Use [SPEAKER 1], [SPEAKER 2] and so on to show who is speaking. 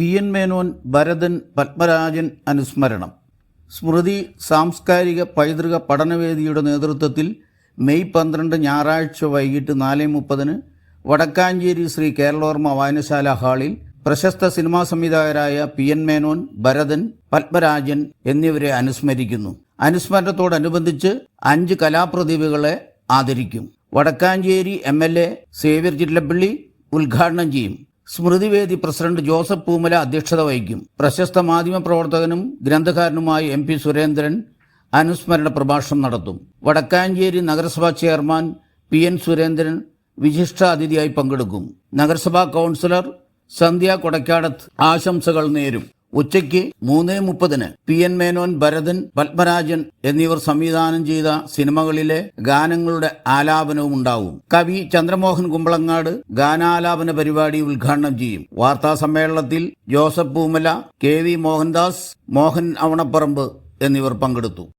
[SPEAKER 1] P N Menon Bharathan Padmarajan അനുസ്മരണം. സ്മൃതി സാംസ്കാരിക പൈതൃക പഠനവേദിയുടെ നേതൃത്വത്തിൽ മെയ് പന്ത്രണ്ട് ഞായറാഴ്ച വൈകിട്ട് നാല് മുപ്പതിന് വടക്കാഞ്ചേരി ശ്രീ കേരളോർമ്മ വായനശാല ഹാളിൽ പ്രശസ്ത സിനിമാ സംവിധായകരായ പി എൻ മേനോൻ ഭരതൻ പത്മരാജൻ എന്നിവരെ അനുസ്മരിക്കുന്നു. അനുസ്മരണത്തോടനുബന്ധിച്ച് അഞ്ച് കലാപ്രതിഭകളെ ആദരിക്കും. Vadakkanchery M L A Xavier Chillappally ഉദ്ഘാടനം ചെയ്യും. സ്മൃതിവേദി പ്രസിഡന്റ് ജോസഫ് പൂമല അധ്യക്ഷത വഹിക്കും. പ്രശസ്ത മാധ്യമപ്രവർത്തകനും ഗ്രന്ഥകാരനുമായ എം പി സുരേന്ദ്രൻ അനുസ്മരണ പ്രഭാഷണം നടത്തും. വടക്കാഞ്ചേരി നഗരസഭാ ചെയർമാൻ പി എൻ സുരേന്ദ്രൻ വിശിഷ്ട അതിഥിയായി പങ്കെടുക്കും. നഗരസഭാ കൗൺസിലർ സന്ധ്യ കൊടക്കാടത്ത് ആശംസകൾ നേരും. ഉച്ചയ്ക്ക് മൂന്ന് മുപ്പതിന് പി എൻ മേനോൻ ഭരതൻ പത്മരാജൻ എന്നിവർ സംവിധാനം ചെയ്ത സിനിമകളിലെ ഗാനങ്ങളുടെ ആലാപനവും ഉണ്ടാവും. കവി ചന്ദ്രമോഹൻ കുമ്പളങ്ങാട് ഗാനാലാപന പരിപാടി ഉദ്ഘാടനം ചെയ്യും. വാർത്താ സമ്മേളനത്തിൽ ജോസഫ് പൂമല കെ വി മോഹൻദാസ് മോഹൻ അവണപ്പറമ്പ് എന്നിവർ പങ്കെടുത്തു.